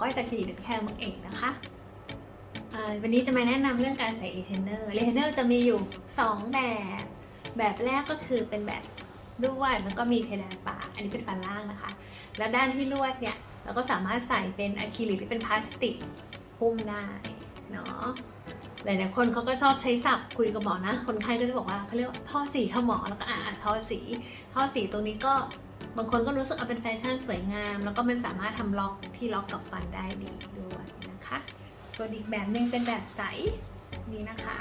ก้อยจากคลินิกแคร์มังเอกนะคะอ่าวันนี้จะมาแนะนำเรื่องการใส่รีเทนเนอร์รีเทนเนอร์จะมีอยู่ 2 แบบ แบบแรกก็คือเป็นแบบลวดแล้วก็มีเพดานปากอันนี้เป็นฟันล่างนะคะ แล้วด้านที่ลวดเนี่ยเราก็สามารถใส่เป็นอะคริลิกที่เป็นพลาสติกหุ้มได้เนาะหลายๆคนเขาก็ชอบใช้ศัพท์คุยกับหมอนะ คนไข้ก็จะบอกว่าเขาเรียกว่าท่อสีค่ะหมอแล้วก็อ่านท่อสี ท่อสีตรงนี้ก็ บางคนก็รู้สึกเอาเป็นแฟชั่นสวยงาม แล้วก็มันสามารถทำล็อกที่ล็อกกับฟันได้ดีด้วยนะคะส่วนอีกแบบหนึ่งเป็นแบบใสนี่นะคะ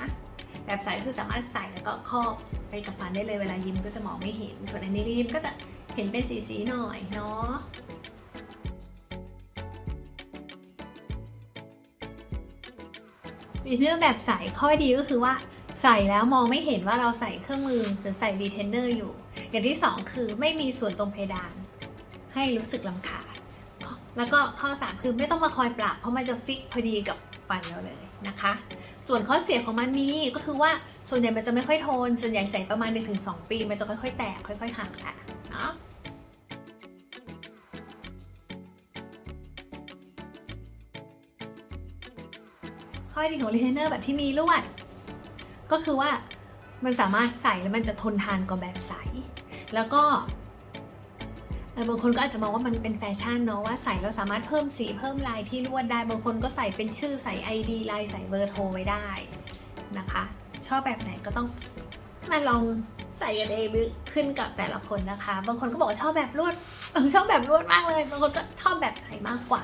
แบบใสคือสามารถใส่แล้วก็ครอบไปกับฟันได้เลยเวลายิ้มก็จะมองไม่เห็น ส่วนอันนี้ยิ้มก็จะเห็นเป็นสีๆหน่อยเนาะมีเรื่องแบบใสข้อดีก็คือว่า ใส่แล้วมองไม่เห็นว่าเราใส่เครื่องมือหรือใส่ดีเทนเนอร์อยู่ อย่างที่สองคือไม่มีส่วนตรงเพดาน ให้รู้สึกลำคาญแล้วก็ข้อสามคือไม่ต้องมาคอยปรับ เพราะมันจะฟิกพอดีกับฟันเราเลยนะคะ ส่วนข้อเสียของมันนี้ก็คือว่าส่วนใหญ่มันจะไม่ค่อยทน ส่วนใหญ่ใส่ประมาณ1ถึง2ปี มันจะค่อยๆ แตกค่อยๆหักค่ะเนาะข้อดีของรีเทนเนอร์แบบที่มีลวด ก็คือว่ามันสามารถใส่แล้วมันจะทนทานกว่าแบบใส แล้วก็บางคนก็อาจจะมองว่ามันเป็นแฟชั่นเนาะว่าใส่แล้วสามารถเพิ่มสีเพิ่มลายที่ลวดได้บางคนก็ใส่เป็นชื่อใส่ ID ลายใส่เบอร์โทรไว้ได้นะคะ ชอบแบบไหนก็ต้องมาลองใส่กันเองหรือขึ้นกับแต่ละคนนะคะ บางคนก็บอกว่าชอบแบบลวดเออชอบแบบลวดมากเลย บางคนก็ชอบแบบใสมากกว่า